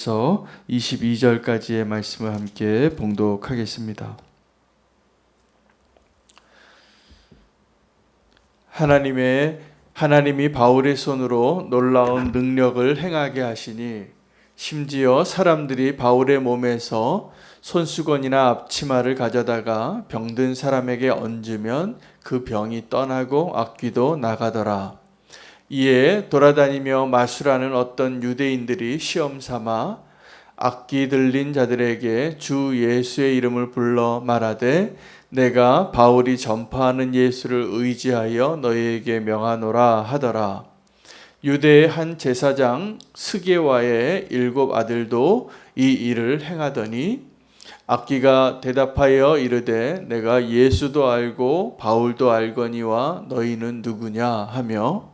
서 22절까지의 말씀을 함께 봉독하겠습니다. 하나님의 하나님이 바울의 손으로 놀라운 능력을 행하게 하시니 심지어 사람들이 바울의 몸에서 손수건이나 앞치마를 가져다가 병든 사람에게 얹으면 그 병이 떠나고 악귀도 나가더라. 이에 돌아다니며 마술하는 어떤 유대인들이 시험 삼아 악기 들린 자들에게 주 예수의 이름을 불러 말하되 내가 바울이 전파하는 예수를 의지하여 너희에게 명하노라 하더라. 유대의 한 제사장 스게와의 일곱 아들도 이 일을 행하더니 악기가 대답하여 이르되 내가 예수도 알고 바울도 알거니와 너희는 누구냐 하며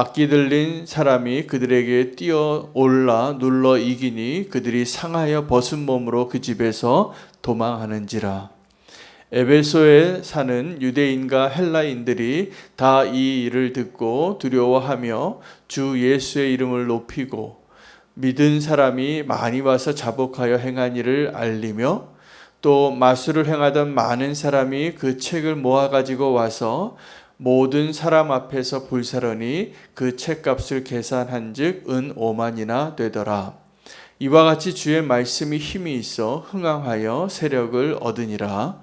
악기 들린 사람이 그들에게 뛰어 올라 눌러 이기니 그들이 상하여 벗은 몸으로 그 집에서 도망하는지라. 에베소에 사는 유대인과 헬라인들이 다 이 일을 듣고 두려워하며 주 예수의 이름을 높이고 믿은 사람이 많이 와서 자복하여 행한 일을 알리며 또 마술을 행하던 많은 사람이 그 책을 모아 가지고 와서 모든 사람 앞에서 불사르니 그 책값을 계산한즉 은 5만이나 되더라. 이와 같이 주의 말씀이 힘이 있어 흥황하여 세력을 얻으니라.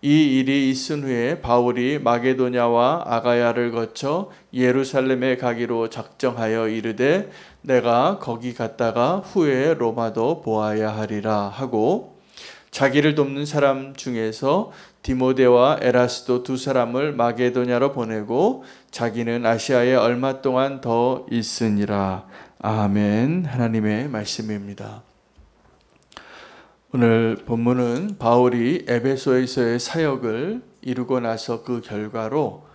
이 일이 있은 후에 바울이 마게도냐와 아가야를 거쳐 예루살렘에 가기로 작정하여 이르되 내가 거기 갔다가 후에 로마도 보아야 하리라 하고 자기를 돕는 사람 중에서 디모데와 에라스도 두 사람을 마게도냐로 보내고 자기는 아시아에 얼마 동안 더 있으니라. 아멘. 하나님의 말씀입니다. 오늘 본문은 바울이 에베소에서의 사역을 이루고 나서 그 결과로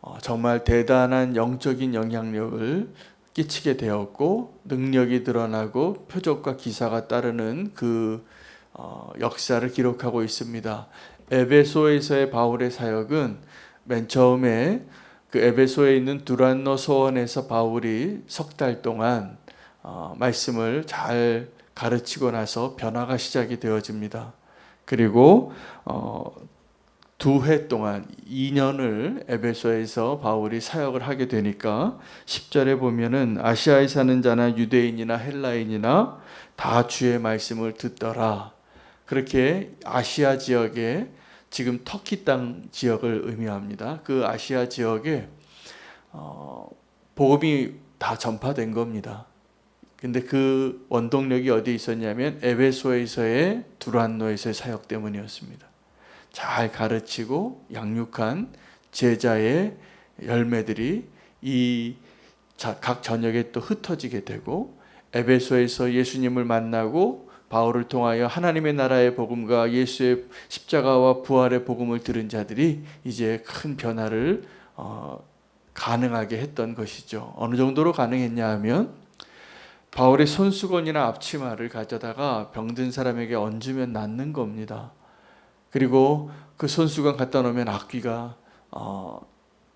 어, 정말 대단한 영적인 영향력을 끼치게 되었고 능력이 드러나고 표적과 기사가 따르는 그 어, 역사를 기록하고 있습니다. 에베소에서의 바울의 사역은 맨 처음에 그 에베소에 있는 두란노 소원에서 바울이 석 달 동안 어, 말씀을 잘 가르치고 나서 변화가 시작이 되어집니다. 그리고 어, 두 해 동안 2년을 에베소에서 바울이 사역을 하게 되니까 10절에 보면은 아시아에 사는 자나 유대인이나 헬라인이나 다 주의 말씀을 듣더라. 그렇게 아시아 지역에 지금 터키 땅 지역을 의미합니다. 그 아시아 지역에 어, 복음이 다 전파된 겁니다. 근데 그 원동력이 어디 있었냐면 에베소에서의 두란노에서의 사역 때문이었습니다. 잘 가르치고 양육한 제자의 열매들이 이 각 전역에 또 흩어지게 되고 에베소에서 예수님을 만나고 바울을 통하여 하나님의 나라의 복음과 예수의 십자가와 부활의 복음을 들은 자들이 이제 큰 변화를 어, 가능하게 했던 것이죠. 어느 정도로 가능했냐 하면 바울의 손수건이나 앞치마를 가져다가 병든 사람에게 얹으면 낫는 겁니다. 그리고 그 손수건 갖다 놓으면 악귀가 어,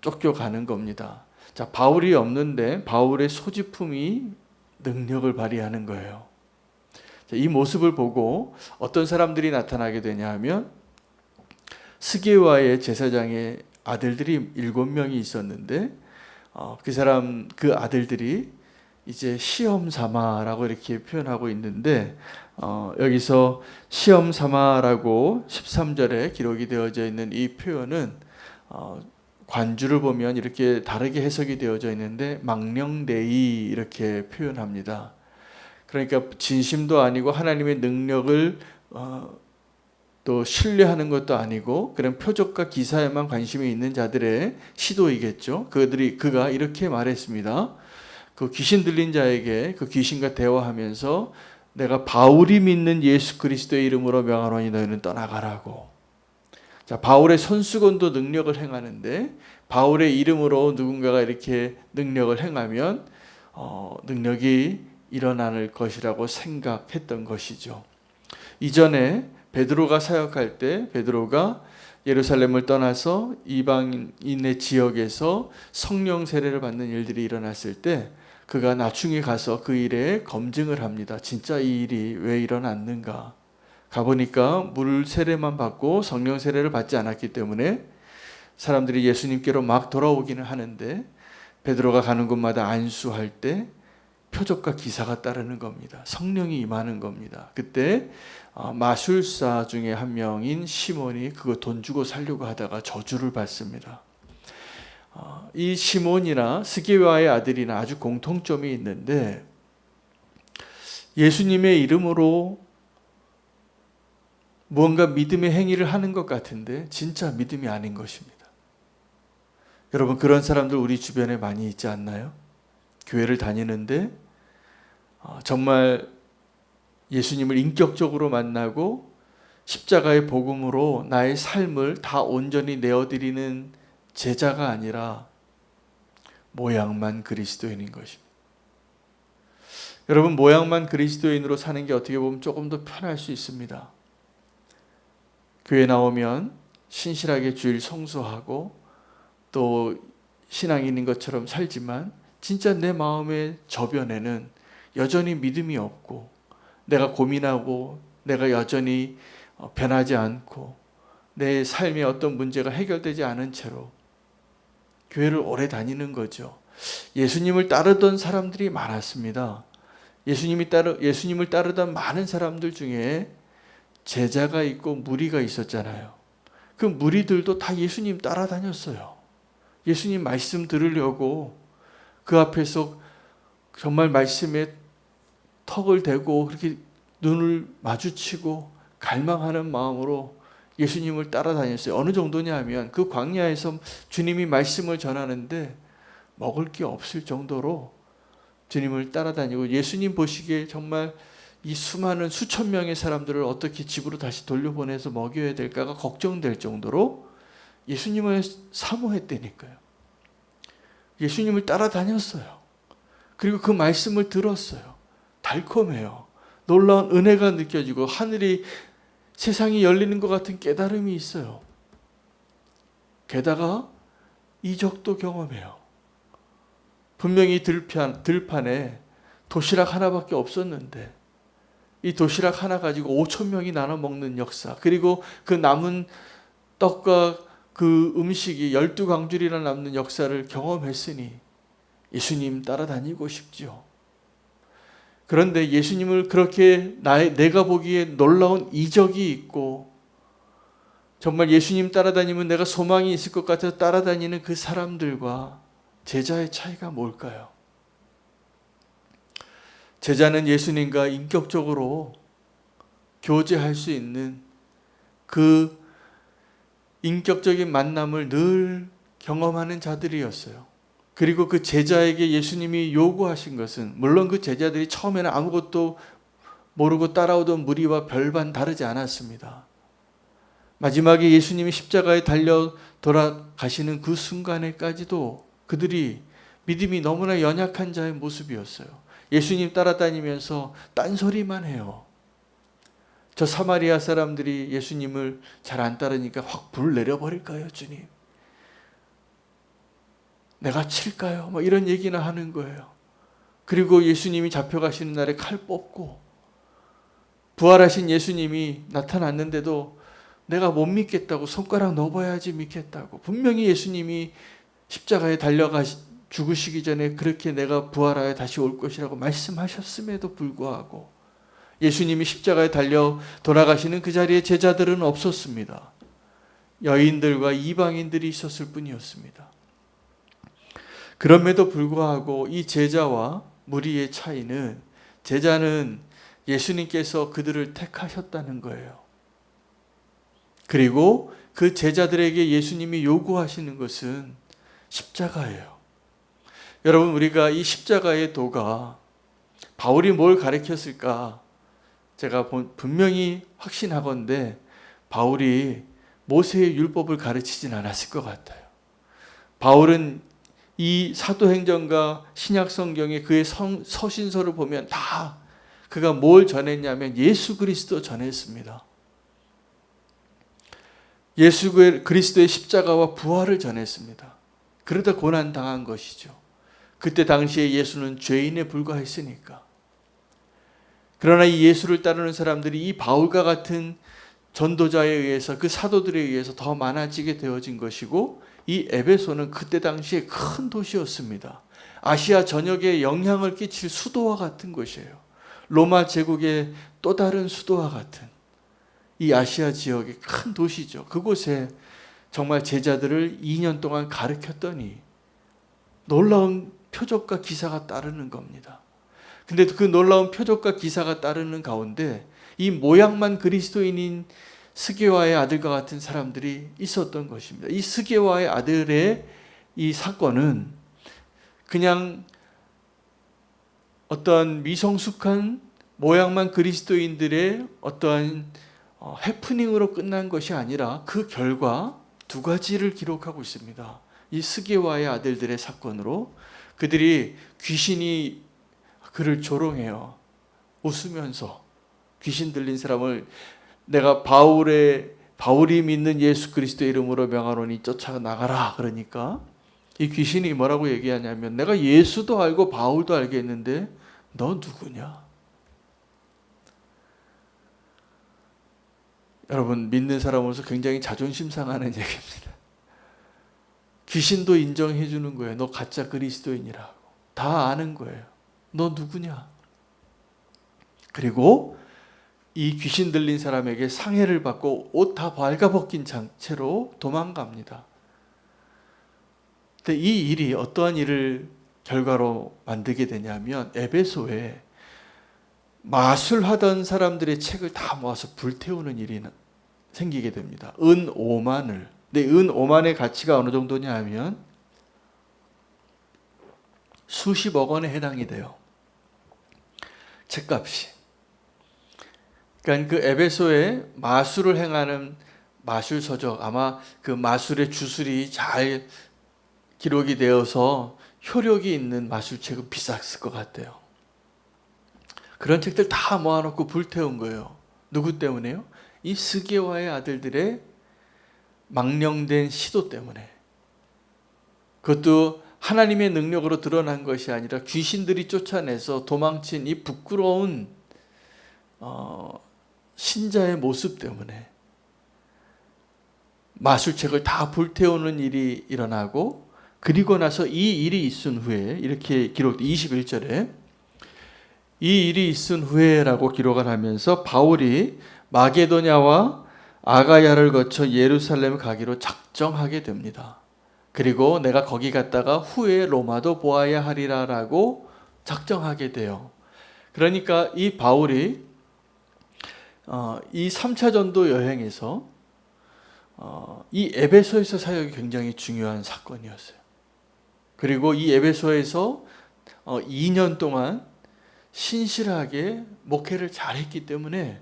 쫓겨가는 겁니다. 자, 바울이 없는데 바울의 소지품이 능력을 발휘하는 거예요. 자, 이 모습을 보고 어떤 사람들이 나타나게 되냐 하면 스게와의 제사장의 아들들이 일곱 명이 있었는데 어, 그 사람 그 아들들이 이제 시험 삼아라고 이렇게 표현하고 있는데 어, 여기서 시험 삼아라고 13절에 기록이 되어져 있는 이 표현은 어, 관주를 보면 이렇게 다르게 해석이 되어져 있는데 망령되이 이렇게 표현합니다. 그러니까 진심도 아니고 하나님의 능력을 어, 또 신뢰하는 것도 아니고 그런 표적과 기사에만 관심이 있는 자들의 시도이겠죠. 그들이 그가 이렇게 말했습니다. 그 귀신 들린 자에게 그 귀신과 대화하면서 내가 바울이 믿는 예수 그리스도의 이름으로 명하노니 너희는 떠나가라고. 자, 바울의 손수건도 능력을 행하는데 바울의 이름으로 누군가가 이렇게 능력을 행하면 어, 능력이 일어나는 것이라고 생각했던 것이죠. 이전에 베드로가 사역할 때 베드로가 예루살렘을 떠나서 이방인의 지역에서 성령 세례를 받는 일들이 일어났을 때 그가 나중에 가서 그 일에 검증을 합니다. 진짜 이 일이 왜 일어났는가? 가보니까 물 세례만 받고 성령 세례를 받지 않았기 때문에 사람들이 예수님께로 막 돌아오기는 하는데 베드로가 가는 곳마다 안수할 때 표적과 기사가 따르는 겁니다. 성령이 임하는 겁니다. 그때 어, 마술사 중에 한 명인 시몬이 그거 돈 주고 살려고 하다가 저주를 받습니다. 어, 이 시몬이나 스게와의 아들이나 아주 공통점이 있는데 예수님의 이름으로 무언가 믿음의 행위를 하는 것 같은데 진짜 믿음이 아닌 것입니다. 여러분 그런 사람들 우리 주변에 많이 있지 않나요? 교회를 다니는데 어, 정말 예수님을 인격적으로 만나고 십자가의 복음으로 나의 삶을 다 온전히 내어드리는 제자가 아니라 모양만 그리스도인인 것입니다. 여러분 모양만 그리스도인으로 사는 게 어떻게 보면 조금 더 편할 수 있습니다. 교회 나오면 신실하게 주일 성수하고 또 신앙인인 것처럼 살지만 진짜 내 마음의 저변에는 여전히 믿음이 없고 내가 고민하고 내가 여전히 어, 변하지 않고 내 삶의 어떤 문제가 해결되지 않은 채로 교회를 오래 다니는 거죠. 예수님을 따르던 사람들이 많았습니다. 예수님이 따르 예수님을 따르던 많은 사람들 중에 제자가 있고 무리가 있었잖아요. 그 무리들도 다 예수님 따라다녔어요. 예수님 말씀 들으려고 그 앞에서 정말 말씀에 턱을 대고 그렇게 눈을 마주치고 갈망하는 마음으로 예수님을 따라다녔어요. 어느 정도냐 하면 그 광야에서 주님이 말씀을 전하는데 먹을 게 없을 정도로 주님을 따라다니고 예수님 보시기에 정말 이 수많은 수천 명의 사람들을 어떻게 집으로 다시 돌려보내서 먹여야 될까가 걱정될 정도로 예수님을 사모했다니까요. 예수님을 따라다녔어요. 그리고 그 말씀을 들었어요. 달콤해요. 놀라운 은혜가 느껴지고 하늘이 세상이 열리는 것 같은 깨달음이 있어요. 게다가 이적도 경험해요. 분명히 들판, 들판에 도시락 하나밖에 없었는데 이 도시락 하나 가지고 5천 명이 나눠 먹는 역사 그리고 그 남은 떡과 그 음식이 열두 광줄이나 남는 역사를 경험했으니 예수님 따라다니고 싶지요. 그런데 예수님을 그렇게 나의, 내가 보기에 놀라운 이적이 있고 정말 예수님 따라다니면 내가 소망이 있을 것 같아서 따라다니는 그 사람들과 제자의 차이가 뭘까요? 제자는 예수님과 인격적으로 교제할 수 있는 그 인격적인 만남을 늘 경험하는 자들이었어요. 그리고 그 제자에게 예수님이 요구하신 것은 물론 그 제자들이 처음에는 아무것도 모르고 따라오던 무리와 별반 다르지 않았습니다. 마지막에 예수님이 십자가에 달려 돌아가시는 그 순간에까지도 그들이 믿음이 너무나 연약한 자의 모습이었어요. 예수님 따라다니면서 딴소리만 해요. 저 사마리아 사람들이 예수님을 잘 안 따르니까 확 불 내려버릴까요, 주님? 내가 칠까요? 뭐 이런 얘기나 하는 거예요. 그리고 예수님이 잡혀가시는 날에 칼 뽑고 부활하신 예수님이 나타났는데도 내가 못 믿겠다고 손가락 넣어봐야지 믿겠다고 분명히 예수님이 십자가에 달려가 죽으시기 전에 그렇게 내가 부활하여 다시 올 것이라고 말씀하셨음에도 불구하고 예수님이 십자가에 달려 돌아가시는 그 자리에 제자들은 없었습니다. 여인들과 이방인들이 있었을 뿐이었습니다. 그럼에도 불구하고 이 제자와 무리의 차이는 제자는 예수님께서 그들을 택하셨다는 거예요. 그리고 그 제자들에게 예수님이 요구하시는 것은 십자가예요. 여러분, 우리가 이 십자가의 도가 바울이 뭘 가르쳤을까? 제가 분명히 확신하건데 바울이 모세의 율법을 가르치진 않았을 것 같아요. 바울은 이 사도행전과 신약성경의 그의 성, 서신서를 보면 다 그가 뭘 전했냐면 예수 그리스도 전했습니다. 예수 그리스도의 십자가와 부활을 전했습니다. 그러다 고난 당한 것이죠. 그때 당시에 예수는 죄인에 불과했으니까. 그러나 이 예수를 따르는 사람들이 이 바울과 같은 전도자에 의해서 그 사도들에 의해서 더 많아지게 되어진 것이고 이 에베소는 그때 당시에 큰 도시였습니다. 아시아 전역에 영향을 끼칠 수도와 같은 곳이에요. 로마 제국의 또 다른 수도와 같은 이 아시아 지역의 큰 도시죠. 그곳에 정말 제자들을 2년 동안 가르쳤더니 놀라운 표적과 기사가 따르는 겁니다. 근데 그 놀라운 표적과 기사가 따르는 가운데 이 모양만 그리스도인인 스게와의 아들과 같은 사람들이 있었던 것입니다. 이 스게와의 아들의 이 사건은 그냥 어떤 미성숙한 모양만 그리스도인들의 어떠한 어, 해프닝으로 끝난 것이 아니라 그 결과 두 가지를 기록하고 있습니다. 이 스게와의 아들들의 사건으로 그들이 귀신이 그를 조롱해요. 웃으면서 귀신 들린 사람을 내가 바울의 바울이 믿는 예수 그리스도 이름으로 명하노니 쫓아 나가라 그러니까 이 귀신이 뭐라고 얘기하냐면 내가 예수도 알고 바울도 알겠는데 너 누구냐? 여러분 믿는 사람으로서 굉장히 자존심 상하는 얘기입니다. 귀신도 인정해 주는 거예요. 너 가짜 그리스도인이라고. 다 아는 거예요. 너 누구냐? 그리고 이 귀신 들린 사람에게 상해를 받고 옷 다 발가벗긴 채로 도망갑니다. 근데 이 일이 어떠한 일을 결과로 만들게 되냐면 에베소에 마술하던 사람들의 책을 다 모아서 불태우는 일이 생기게 됩니다. 은 5만을. 근데 은 5만의 가치가 어느 정도냐 하면 수십억 원에 해당이 돼요. 책값이. 그러니까 그 에베소에 마술을 행하는 마술 서적 아마 그 마술의 주술이 잘 기록이 되어서 효력이 있는 마술책은 비쌌을 것 같아요. 그런 책들 다 모아놓고 불태운 거예요. 누구 때문에요? 이 스게와의 아들들의 망령된 시도 때문에. 그것도 하나님의 능력으로 드러난 것이 아니라 귀신들이 쫓아내서 도망친 이 부끄러운 어, 신자의 모습 때문에 마술책을 다 불태우는 일이 일어나고 그리고 나서 이 일이 있은 후에 이렇게 기록 21절에 이 일이 있은 후에라고 기록을 하면서 바울이 마게도냐와 아가야를 거쳐 예루살렘 가기로 작정하게 됩니다. 그리고 내가 거기 갔다가 후에 로마도 보아야 하리라라고 작정하게 돼요. 그러니까 이 바울이 어, 이 3차 전도 여행에서 어, 이 에베소에서 사역이 굉장히 중요한 사건이었어요. 그리고 이 에베소에서 어, 2년 동안 신실하게 목회를 잘했기 때문에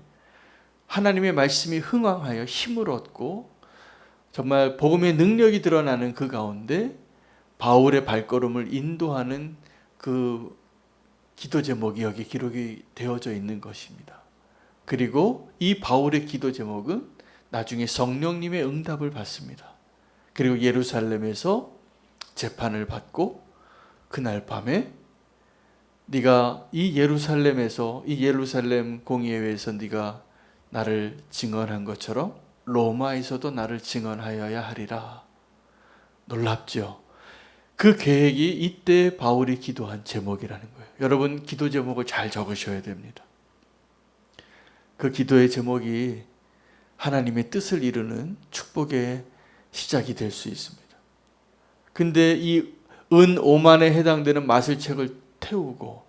하나님의 말씀이 흥왕하여 힘을 얻고 정말 복음의 능력이 드러나는 그 가운데 바울의 발걸음을 인도하는 그 기도 제목이 여기 기록이 되어져 있는 것입니다. 그리고 이 바울의 기도 제목은 나중에 성령님의 응답을 받습니다. 그리고 예루살렘에서 재판을 받고 그날 밤에 네가 이 예루살렘에서 이 예루살렘 공의회에서 네가 나를 증언한 것처럼 로마에서도 나를 증언하여야 하리라. 놀랍죠? 그 계획이 이때 바울이 기도한 제목이라는 거예요. 여러분 기도 제목을 잘 적으셔야 됩니다. 그 기도의 제목이 하나님의 뜻을 이루는 축복의 시작이 될 수 있습니다. 근데 이은 5만에 해당되는 마술책을 태우고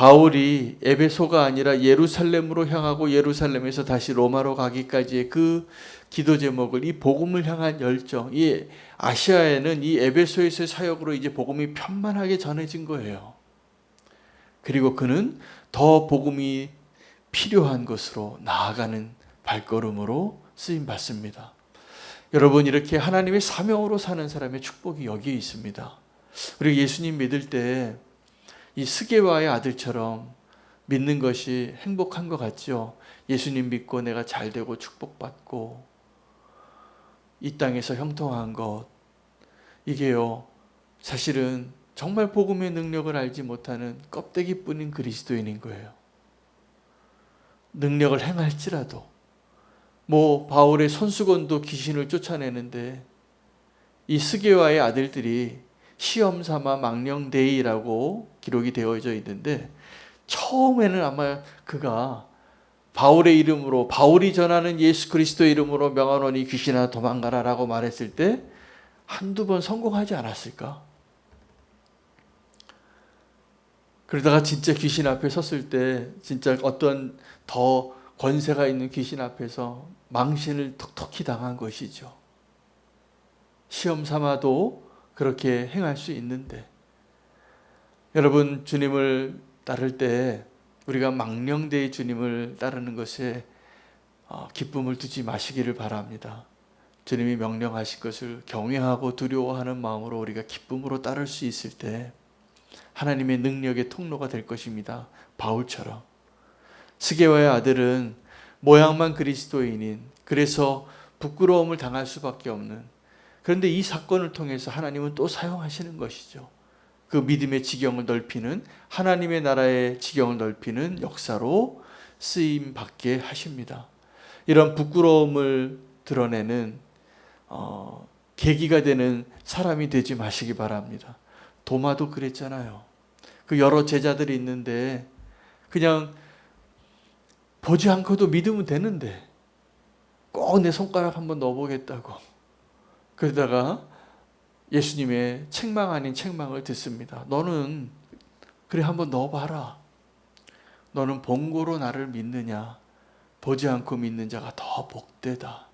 바울이 에베소가 아니라 예루살렘으로 향하고 예루살렘에서 다시 로마로 가기까지의 그 기도 제목을 이 복음을 향한 열정, 이 아시아에는 이 에베소에서의 사역으로 이제 복음이 편만하게 전해진 거예요. 그리고 그는 더 복음이 필요한 것으로 나아가는 발걸음으로 쓰임 받습니다. 여러분 이렇게 하나님의 사명으로 사는 사람의 축복이 여기에 있습니다. 그리고 예수님 믿을 때 이 스게와의 아들처럼 믿는 것이 행복한 것 같죠. 예수님 믿고 내가 잘 되고 축복받고 이 땅에서 형통한 것 이게요. 사실은 정말 복음의 능력을 알지 못하는 껍데기뿐인 그리스도인인 거예요. 능력을 행할지라도 뭐 바울의 손수건도 귀신을 쫓아내는데 이 스게와의 아들들이 시험 삼아 망령데이라고 기록이 되어져 있는데 처음에는 아마 그가 바울의 이름으로 바울이 전하는 예수 그리스도의 이름으로 명하노니 귀신아 도망가라라고 말했을 때 한두 번 성공하지 않았을까? 그러다가 진짜 귀신 앞에 섰을 때 진짜 어떤 더 권세가 있는 귀신 앞에서 망신을 톡톡히 당한 것이죠. 시험 삼아도 그렇게 행할 수 있는데 여러분 주님을 따를 때 우리가 망령되이 주님을 따르는 것에 어, 기쁨을 두지 마시기를 바랍니다. 주님이 명령하신 것을 경외하고 두려워하는 마음으로 우리가 기쁨으로 따를 수 있을 때 하나님의 능력의 통로가 될 것입니다. 바울처럼 스게와의 아들은 모양만 그리스도인인 그래서 부끄러움을 당할 수밖에 없는 그런데 이 사건을 통해서 하나님은 또 사용하시는 것이죠. 그 믿음의 지경을 넓히는 하나님의 나라의 지경을 넓히는 역사로 쓰임 받게 하십니다. 이런 부끄러움을 드러내는 어, 계기가 되는 사람이 되지 마시기 바랍니다. 도마도 그랬잖아요. 그 여러 제자들이 있는데 그냥 보지 않고도 믿으면 되는데 꼭 내 손가락 한번 넣어보겠다고 그러다가 예수님의 책망 아닌 책망을 듣습니다. 너는 그래 한번 넣어봐라. 너는 본고로 나를 믿느냐? 보지 않고 믿는 자가 더 복되다.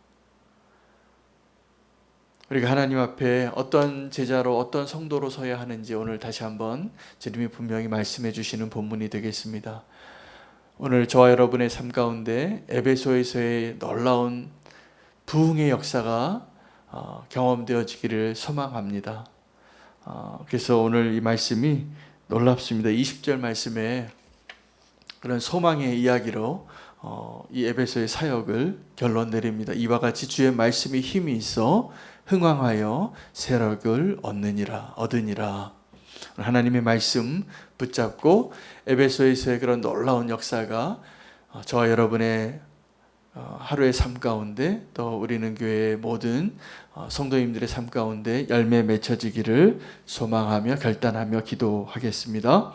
우리가 하나님 앞에 어떤 제자로 어떤 성도로 서야 하는지 오늘 다시 한번 주님이 분명히 말씀해 주시는 본문이 되겠습니다. 오늘 저와 여러분의 삶 가운데 에베소에서의 놀라운 부흥의 역사가 어, 경험되어지기를 소망합니다. 어, 그래서 오늘 이 말씀이 놀랍습니다. 20절 말씀에 그런 소망의 이야기로 어, 이 에베소의 사역을 결론 내립니다. 이와 같이 주의 말씀이 힘이 있어 흥왕하여 세력을 얻느니라 얻으니라. 하나님의 말씀 붙잡고 에베소에서의 그런 놀라운 역사가 어, 저와 여러분의 어, 하루의 삶 가운데 또 우리는 교회의 모든 어, 성도님들의 삶 가운데 열매 맺혀지기를 소망하며 결단하며 기도하겠습니다.